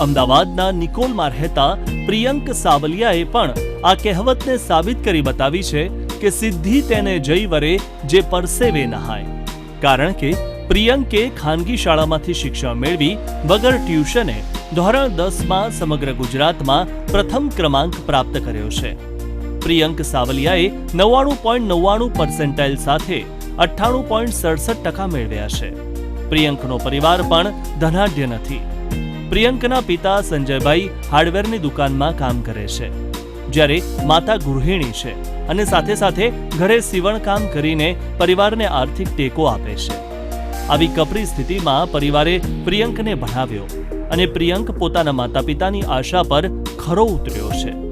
અમદાવાદના નિકોલમાં રહેતા પ્રિયંક સાવલિયાએ પણ આ કહેવતને સાબિત કરી બતાવી છે કે સિદ્ધિ તેને જઈ વરે જે પરસેવે નહાય કારણ કે પ્રિયંકે ખાનગી શાળામાંથી શિક્ષણ મેળવી વગર ટ્યુશને ધોરણ દસમાં સમગ્ર ગુજરાતમાં પ્રથમ ક્રમાંક પ્રાપ્ત કર્યો છે. પ્રિયંક સાવલિયાએ નવ્વાણું પોઈન્ટ નવ્વાણું પર્સેન્ટાઇલ સાથે અઠ્ઠાણું પોઈન્ટ સડસઠ ટકા મેળવ્યા છે. પ્રિયંકનો પરિવાર પણ ધનાઢ્ય નથી. પ્રિયંકના પિતા સંજયભાઈ હાર્ડવેરની દુકાનમાં કામ કરે છે. જ્યારે માતા ગૃહિણી છે અને સાથે સાથે ઘરે સીવણ કામ કરીને પરિવારને આર્થિક ટેકો આપે છે. આવી કપરી સ્થિતિમાં પરિવારે પ્રિયંકને ભણાવ્યો અને પ્રિયંક પોતાના માતા પિતાની આશા પર ખરો ઉતર્યો છે.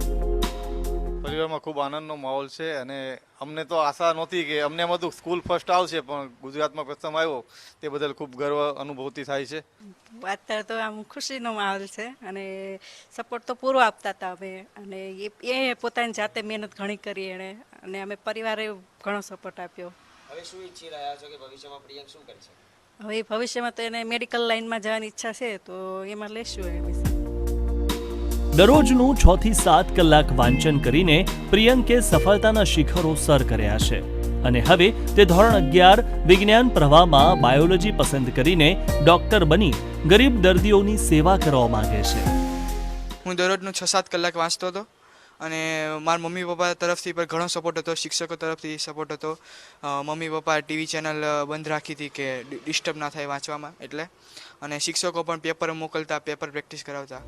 પરિવારમાં ખૂબ આનંદનો માહોલ છે અને અમને તો આશા નહોતી કે અમને એમ હતું સ્કૂલ ફર્સ્ટ આવશે પણ ગુજરાતમાં પ્રથમ આવ્યો. તે બદલ ખૂબ ગર્વ અનુભવતી થાય છે. અત્યારે તો આમ ખુશીનો માહોલ છે અને સપોર્ટ તો પૂરો આપતા હતા અમે. અને એ એ પોતાની જાતે મહેનત ઘણી કરી એણે અને અમે પરિવારે ઘણો સપોર્ટ આપ્યો. હવે શું ઈચ્છી રહ્યા છો કે ભવિષ્યમાં પ્રિયંક શું કરશે? હવે ભવિષ્યમાં તો એને મેડિકલ લાઇનમાં જવાની ઈચ્છા છે તો એમાં લેશું એ વિશે દરરોજનું છ થી સાત કલાક વાંચન કરીને પ્રિયંકે સફળતાના શિખરો સર કર્યા છે. અને હવે તે ધોરણ અગિયાર વિજ્ઞાન પ્રવાહમાં બાયોલોજી પસંદ કરીને ડોક્ટર બની ગરીબ દર્દીઓની સેવા કરવા માંગે છે. હું દરરોજનું છ સાત કલાક વાંચતો હતો અને મારા મમ્મી પપ્પા તરફથી પણ ઘણો સપોર્ટ હતો, શિક્ષકો તરફથી સપોર્ટ હતો. મમ્મી પપ્પા ટીવી ચેનલ બંધ રાખી હતી કે ડિસ્ટર્બ ના થાય વાંચવામાં એટલે. અને શિક્ષકો પણ પેપર મોકલતા પેપર પ્રેક્ટિસ કરાવતા.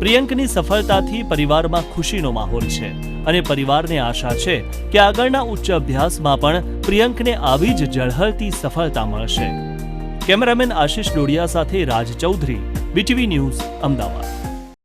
પ્રિયંકની સફળતાથી પરિવારમાં ખુશીનો માહોલ છે અને પરિવારને આશા છે કે આગળના ઉચ્ચ અભ્યાસમાં પણ પ્રિયંકને આવી જ ઝળહળતી સફળતા મળશે. કેમેરામેન આશિષ ડોડિયા સાથે રાજ ચૌધરી, બીટીવી ન્યૂઝ, અમદાવાદ.